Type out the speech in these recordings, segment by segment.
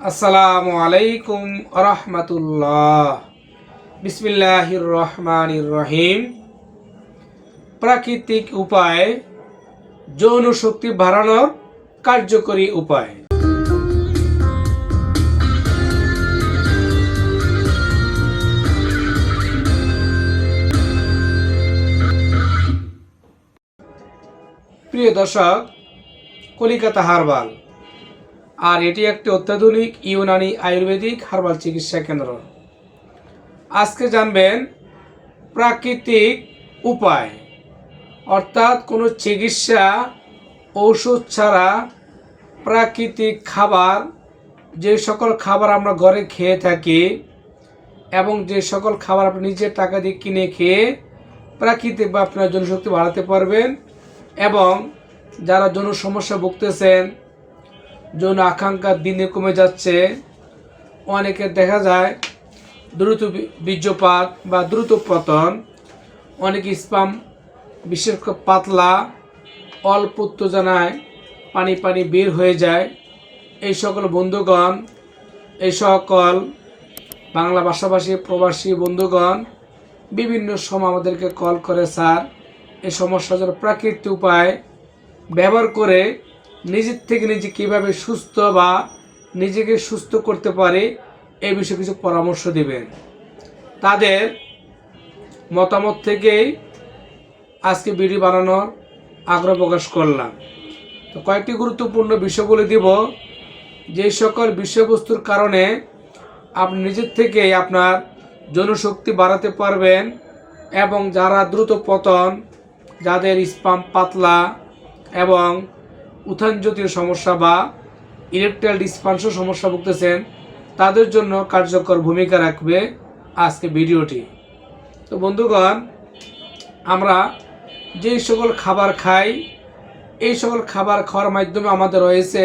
আসসালামু আলাইকুম রহমতুল্লাহ বিসমিল্লাহির রহমানির রহিম প্রাকৃতিক উপায়, যৌন শক্তি বাড়ানোর কার্যকরী উপায়। প্রিয় দর্শক, কলিকাতা হারবাল আর এটি একটি অত্যাধুনিক ইউনানি আয়ুর্বেদিক হার্বাল চিকিৎসা কেন্দ্র। আজকে জানবেন প্রাকৃতিক উপায়, অর্থাৎ কোনো চিকিৎসা ঔষধ ছাড়া প্রাকৃতিক খাবার, যে সকল খাবার আমরা ঘরে খেয়ে থাকি এবং যে সকল খাবার আপনি নিজের টাকা দিয়ে কিনে খেয়ে প্রাকৃতিক বা আপনার জনশক্তি বাড়াতে পারবেন এবং যারা জন সমস্যা ভুগতেছেন যৌন আকাঙ্ক্ষা দিনে কমে যাচ্ছে। অনেকের দেখা যায় দ্রুত বীর্যপাত বা দ্রুত পতন, অনেক স্পাম, বিশেষ করে পাতলা, অল্প উত্তেজনায় পানি পানি বের হয়ে যায়। এই সকল বন্ধুগণ, এই সকল বাংলা ভাষাভাষী প্রবাসী বন্ধুগণ, বিভিন্ন সময় আমাদেরকে কল করে, স্যার, এই সমস্যা যেন প্রাকৃতিক উপায় ব্যবহার করে নিজের থেকে নিজে কীভাবে সুস্থ বা নিজেকে সুস্থ করতে পারে এই বিষয়ে কিছু পরামর্শ দিবেন। তাদের মতামত থেকেই আজকে ভিডিও বানানোর আগ্রহ প্রকাশ করলাম। তো কয়েকটি গুরুত্বপূর্ণ বিষয় বলে দিব। যে সকল বিষয়বস্তুর কারণে আপনি নিজের থেকেই আপনার জনশক্তি বাড়াতে পারবেন এবং যারা দ্রুত পতন, যাদের স্পাম পাতলা এবং উত্থান জাতীয় সমস্যা বা ইলেকট্রাল ডিসপান্সন সমস্যা ভুগতেছেন, তাদের জন্য কার্যকর ভূমিকা রাখবে আজকে ভিডিওটি। তো বন্ধুগণ, আমরা যেই সকল খাবার খাই, এই সকল খাবার খাওয়ার মাধ্যমে আমাদের রয়েছে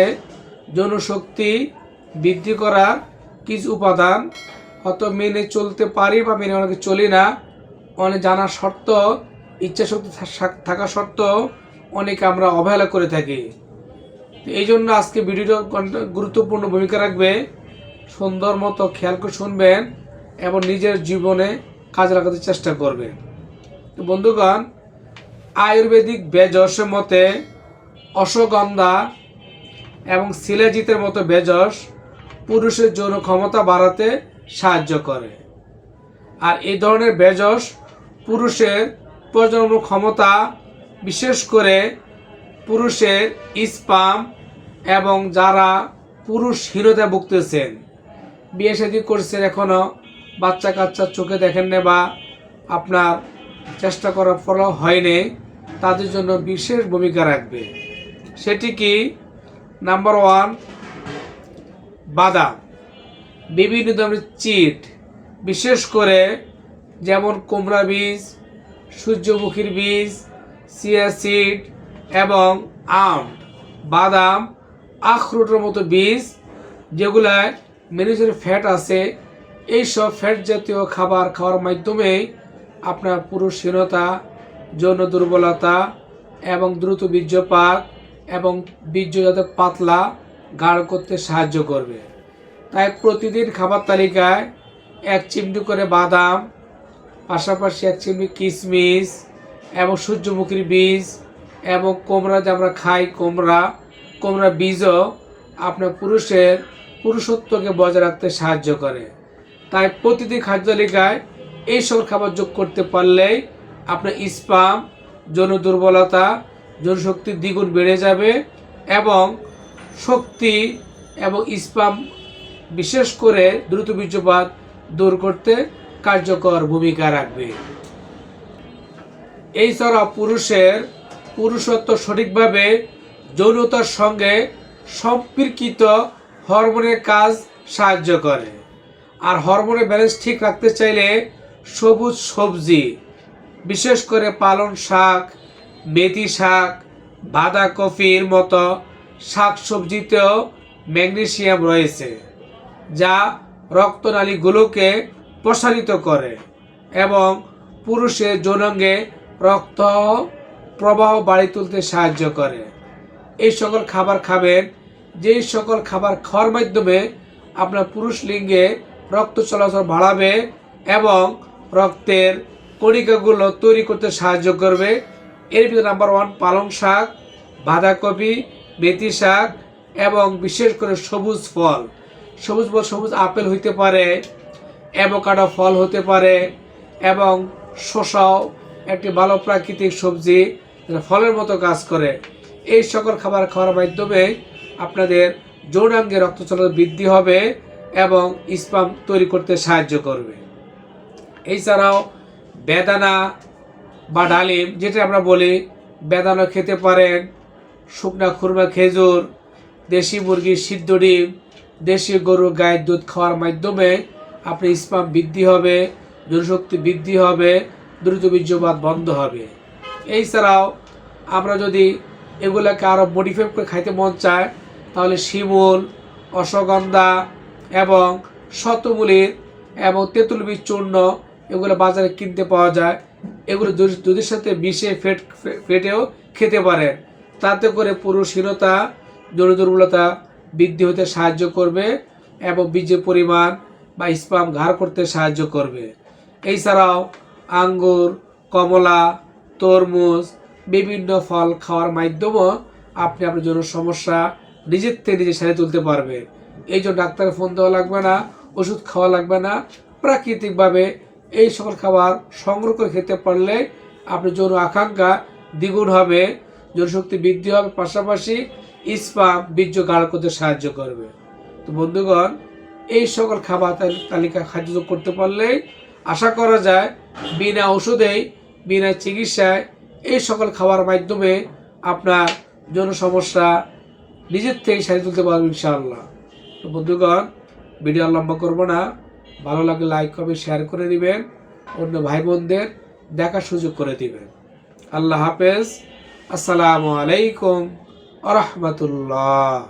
জনশক্তি বৃদ্ধি করার কিছু উপাদান। হয়তো মেনে চলতে পারি বা মেনে অনেকে চলি না অনেক জানা সত্ত্বেও ইচ্ছা শক্তি থাকা সত্ত্বেও অনেকে আমরা অবহেলা করে থাকি। তো এই জন্য আজকে ভিডিওটা গুরুত্বপূর্ণ ভূমিকা রাখবে। সুন্দর মতো খেয়াল করে শুনবেন এবং নিজের জীবনে কাজে লাগাতে চেষ্টা করবেন। তো বন্ধুগণ, আয়ুর্বেদিক বেজসের মতে অশ্বগন্ধা এবং শিলাজিতের মতো বেজস পুরুষের যৌন ক্ষমতা বাড়াতে সাহায্য করে। আর এই ধরনের বেজস পুরুষের প্রজনন ক্ষমতা বিশেষ করে পুরুষের স্পাম এবং যারা পুরুষ পুরুষহীনতা ভুগতেছেন, বিয়ে শাদী করছেন এখনও বাচ্চা কাচ্চা চোখে দেখেন না বা আপনার চেষ্টা করার ফলও হয়নি তাদের জন্য বিশেষ ভূমিকা রাখবে। সেটি কি? নাম্বার ওয়ান, বাদাম। বিভিন্ন ধরনের চিট, বিশেষ করে যেমন কুমড়া বীজ, সূর্যমুখীর বীজ, চিয়া সিড এবং আম, বাদাম, আখরোটের মতো বীজ যেগুলায় ম্যানেজের ফ্যাট আছে এই সব ফ্যাট জাতীয় খাবার খাওয়ার মাধ্যমে আপনার পুরুষহীনতা, যৌন দুর্বলতা এবং দ্রুত বীর্যপাত এবং বীর্য যাতে পাতলা গাঢ় করতে সাহায্য করবে। তাই প্রতিদিন খাবার তালিকায় এক চিমটি করে বাদাম, পাশাপাশি এক চিমটি কিশমিশ এবং সূর্যমুখীর বীজ এবং কোমরা যে আমরা খাই, কোমরা কোমরা বীজও আপনার পুরুষের পুরুষত্বকে বজায় রাখতে সাহায্য করে। তাই প্রতিটি খাদ্য তালিকায় এই সকল খাবার যোগ করতে পারলেই আপনার স্পাম, যৌন দুর্বলতা, যৌনশক্তি দ্বিগুণ বেড়ে যাবে এবং শক্তি এবং স্পাম বিশেষ করে দ্রুত বীর্যপাত দূর করতে কার্যকর ভূমিকা রাখবে। এই ছাড়া পুরুষের পুরুষত্ব সঠিকভাবে যৌনতার সঙ্গে সম্পর্কিত হরমোনের কাজ সাহায্য করে। আর হরমোনের ব্যালেন্স ঠিক রাখতে চাইলে সবুজ সবজি, বিশেষ করে পালং শাক, মেথি শাক বাঁধাকপির মতো শাক সবজিতেও ম্যাগনেসিয়াম রয়েছে, যা রক্তনালীগুলোকে প্রসারিত করে এবং পুরুষের যৌনাঙ্গে রক্ত প্রবাহ বাড়ি তুলতে সাহায্য করে। এই সকল খাবার খাবেন, যেই সকল খাবার খাওয়ার মাধ্যমে আপনার পুরুষ লিঙ্গে রক্ত চলাচল বাড়াবে এবং রক্তের কণিকাগুলো তৈরি করতে সাহায্য করবে। এর ভিতরে নাম্বার ওয়ান পালং শাক, বাঁধাকপি, মেথি শাক এবং বিশেষ করে সবুজ ফল। সবুজ ফল সবুজ আপেল হইতে পারে, অ্যাভোকাডো ফল হতে পারে এবং শসাও একটি ভালো প্রাকৃতিক সবজি। ফলের মতো কাজ করে। এই সকল খাবার খাওয়ার মাধ্যমে আপনাদের যৌনাঙ্গে রক্ত চলাচল বৃদ্ধি হবে এবং স্পাম তৈরি করতে সাহায্য করবে। এছাড়াও বেদানা বা ডালিম, যেটা আমরা বলি, বেদানা খেতে পারেন, শুকনা খুরমা, খেজুর, দেশি মুরগির সিদ্ধ ডিম, দেশি গরু গায়ের দুধ খাওয়ার মাধ্যমে আপনি স্পাম বৃদ্ধি হবে, জনশক্তি বৃদ্ধি হবে, দ্রুত বীর্যপাত বন্ধ হবে। এছাড়াও আমরা যদি এগুলোকে আরও মডিফাই করে খাইতে মন চায়, তাহলে শিমুল, অশ্বগন্ধা এবং শতমূলির এবং তেঁতুল বীজ চূর্ণ এগুলো বাজারে কিনতে পাওয়া যায়। এগুলো দুধ- দুধের সাথে মিশিয়ে ফেট ফেটেও খেতে পারেন তাতে করে পুরুষহীনতা যৌন দুর্বলতা বৃদ্ধি হতে সাহায্য করবে এবং বীজের পরিমাণ বা স্পাম ঘাড় করতে সাহায্য করবে। এছাড়াও আঙ্গুর, কমলা তরমুজ, বিভিন্ন ফল খাওয়ার মাধ্যমেও আপনি আপনার জন্য সমস্যা নিজের থেকে নিজে সারিয়ে তুলতে পারবেন এই জন্য ডাক্তারের ফোন দেওয়া লাগবে না, ওষুধ খাওয়া লাগবে না। প্রাকৃতিকভাবে এই সকল খাবার সংগ্রহ করে খেতে পারলে আপনার যৌন আকাঙ্ক্ষা দ্বিগুণ হবে জনশক্তি বৃদ্ধি হবে, পাশাপাশি ইস্পাম বীর্য গাঢ় করতে সাহায্য করবে। তো বন্ধুগণ, এই সকল খাবার তাল- তালিকা খাদ্য করতে পারলে আশা করা যায় বিনা ওষুধেই বিনা চিকিৎসায় এই সকল খাবার মাধ্যমে আপনার যৌন সমস্যা নিজের থেকে সারিয়ে তুলতে পারবেন ইনশাআল্লাহ। তো বন্ধুগণ, ভিডিও লম্বা করব না। ভালো লাগলে লাইক কমেন্ট শেয়ার করে দিবেন। অন্য ভাই বোনদের দেখার সুযোগ করে দিবেন। আল্লাহ হাফেজ। আসসালামু আলাইকুম আ রহমতুল্লাহ।